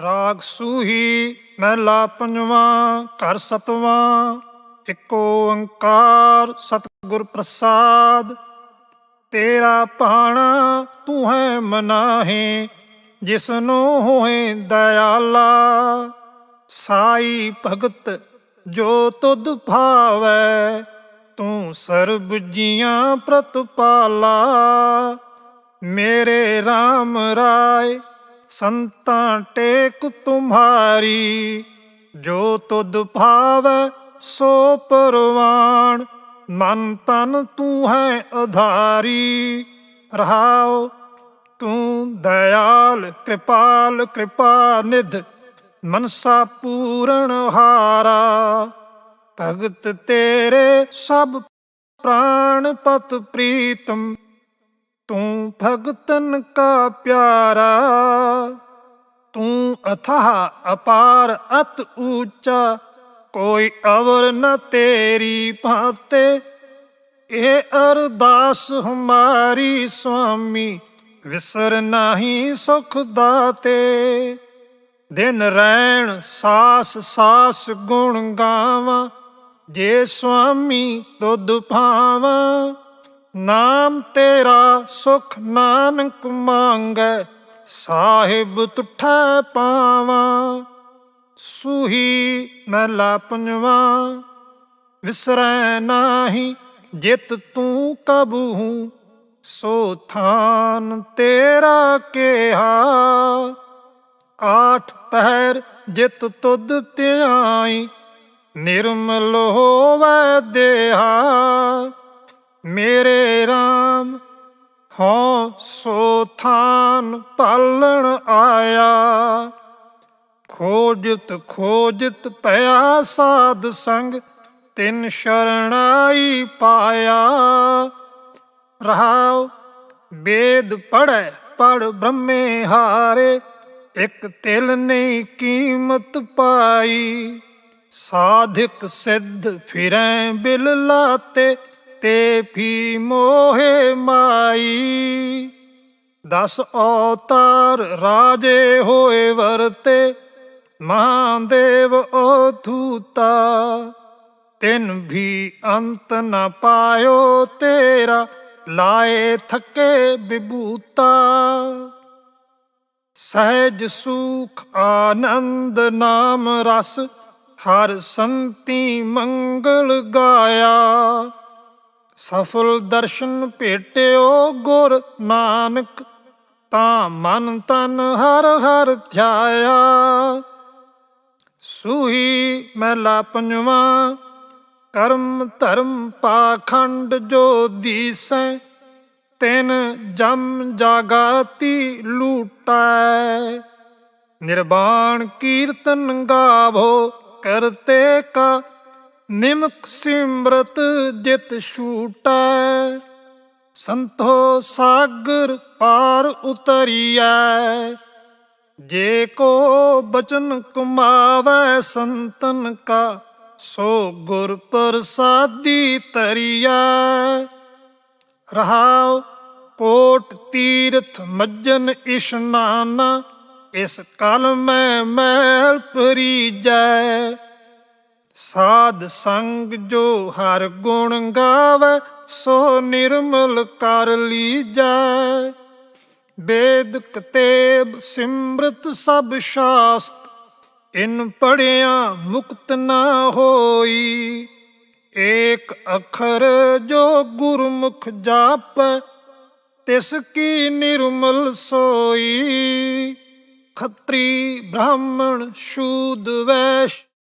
ਰਾਗ ਸੂਹੀ ਮਹਿਲਾ ਪੰਜਵਾਂ, ਘਰ ਸਤਵਾਂ, ਇੱਕ ਓੰਕਾਰ ਸਤਿਗੁਰ ਪ੍ਰਸਾਦ। ਤੇਰਾ ਪਾਣਾ ਤੂੰ ਹੈ ਮਨਾਹੇ, ਜਿਸਨੂੰ ਹੋਏ ਦਇਆਲਾ। ਸਾਈ ਭਗਤ ਜੋ ਤੁਧ ਭਾਵੈ, ਤੂੰ ਸਰਬ ਜੀਆਂ ਪ੍ਰਤਪਾਲਾ। ਮੇਰੇ RAM ਰਾਏ ਸੰਤਾਂ ਟੇਕ ਤੁਮਾਰੀ, ਜੋ ਤੁਧ ਭਾਵੈ ਸੋ ਪਰਵਾਣ, ਮਨ ਤਨ ਤੂੰ ਹੈ ਆਧਾਰੀ ਰਹਾਉ, ਤੂੰ ਦਇਆਲ, ਕਿਰਪਾਲ, ਕਿਰਪਾ ਨਿਧ, ਮਨਸਾ ਪੂਰਨ ਹਾਰਾ। ਭਗਤ ਤੇਰੇ ਸਭ ਪ੍ਰਾਣ ਪਤ ਪ੍ਰੀਤਮ ਤੂੰ ਭਗਤਨ ਕਾ ਪਿਆਰਾ, ਤੂੰ ਅਥਾਹ ਅਪਾਰ ਅਤ ਊਚਾ, ਕੋਈ ਅਵਰ ਨ ਤੇਰੀ ਭਾਤੇ। ਇਹ ਅਰਦਾਸ ਹਮਾਰੀ ਸੁਆਮੀ, ਵਿਸਰ ਨਾਹੀ ਸੁਖ ਦਾਤੇ। ਦਿਨ ਰਹਿਣ ਸਾਸ ਸਾਸ ਗੁਣ ਗਾਵਾਂ, ਜੇ ਸੁਆਮੀ ਤੁਧ ਭਾਵਾਂ। ਨਾਮ ਤੇਰਾ ਸੁਖ ਨਾਨਕ ਮੰਗੈ, ਸਾਹਿਬ ਤੁਠੈ ਪਾਵਾਂ। ਸੂਹੀ ਮਹਿਲਾ ਪੰਜਵਾਂ, ਵਿਸਰੈ ਨਾਹੀ ਜਿਤ ਤੂੰ ਕਬਹੂ ਸੋ ਥਾਨ ਤੇਰਾ ਕਿਹਾ। ਆਠ ਪਹਿਰ ਜਿਤ ਤੁਧ ਧਿਆਈ, ਨਿਰਮਲ ਹੋਵੈ ਦੇਹਾ। ਮੇਰੇ RAM ਹਉ ਸੋ ਥਾਨ ਪਾਲਣ ਆਇਆ। ਖੋਜਤ ਖੋਜਤ ਪਿਆ ਸਾਧ ਸੰਗ, ਤਿਨ ਸ਼ਰਣਾਈ ਪਾਇਆ। ਰਹਾਉ, ਵੇਦ ਪੜੈ ਪੜ ਬ੍ਰਹਮੇ ਹਾਰੇ, ਇੱਕ ਤਿਲ ਨਹੀਂ ਕੀਮਤ ਪਾਈ। ਸਾਧਿਕ ਸਿੱਧ ਫਿਰੈ ਬਿਲ ਲਾਤੇ ਤੇ ਫੀ ਮੋਹੇ ਮਾਈ। ਦਸ ਅਵਤਾਰ ਰਾਜੇ ਹੋਏ ਵਰਤੇ, ਮਹਾਦੇਵ ਅਧੂਤਾ ਤਿਨ ਵੀ ਅੰਤ ਨ ਪਾਇਓ ਤੇਰਾ, ਲਾਏ ਥੱਕੇ ਵਿਭੂਤਾ ਸਹਿਜ ਸੁਖ ਆਨੰਦ ਨਾਮ ਰਸ, ਹਰ ਸੰਤੀ ਮੰਗਲ ਗਾਇਆ। ਸਫਲ ਦਰਸ਼ਨ ਭੇਟਿਓ ਗੁਰ ਨਾਨਕ, ਤਾਂ ਮਨ ਤਨ ਹਰ ਹਰ ਧਿਆਇਆ। ਸੂਹੀ ਮਹਿਲਾ ਪੰਜਵਾਂ, ਕਰਮ ਧਰਮ ਪਾਖੰਡ ਜੋ ਦੀਸੈ, ਤਿਨ ਜਮ ਜਾਗਾਤੀ ਲੂਟੈ। ਨਿਰਵਾਣ ਕੀਰਤਨ ਗਾਵੋ, ਕਰਤੇ ਕਾ ਨਿਮਕ ਸਿਮਰਤ ਜਿਤ ਛੂਟੈ, ਸੰਤੋ ਸਾਗਰ ਪਾਰ ਉਤਰੀਐ। ਜੇ ਕੋ ਬਚਨ ਕਮਾਵੈ, ਸੰਤਨ ਕਾ ਸੋ ਗੁਰ ਪ੍ਰਸਾਦੀ ਤਰੀਐ। ਰਹਾਉ ਕੋਟ ਤੀਰਥ ਮੱਜਨ ਇਸ਼ਨਾਨ ਇਸ ਕਲ ਮੈਂ ਮੈਲ ਪਰੀਜੈ। ਸਾਧ ਸੰਗ ਜੋ ਹਰ ਗੁਣ ਗਾਵੇ, ਸੋ ਨਿਰਮਲ ਕਰ ਲੀਜੈ। ਵੇਦ ਕਤੇਬ ਸਿਮਰਤ ਸਭ ਸ਼ਾਸਤ, ਇਨ ਪੜਿਆ ਮੁਕਤ ਨਾ ਹੋਈ। ਏਕ ਅਖਰ ਜੋ ਗੁਰਮੁਖ ਜਾਪ, ਤਿਸ ਕੀ ਨਿਰਮਲ ਸੋਈ। ਖੱਤਰੀ ਬ੍ਰਾਹਮਣ ਸ਼ੂਦ ਵੈਸ਼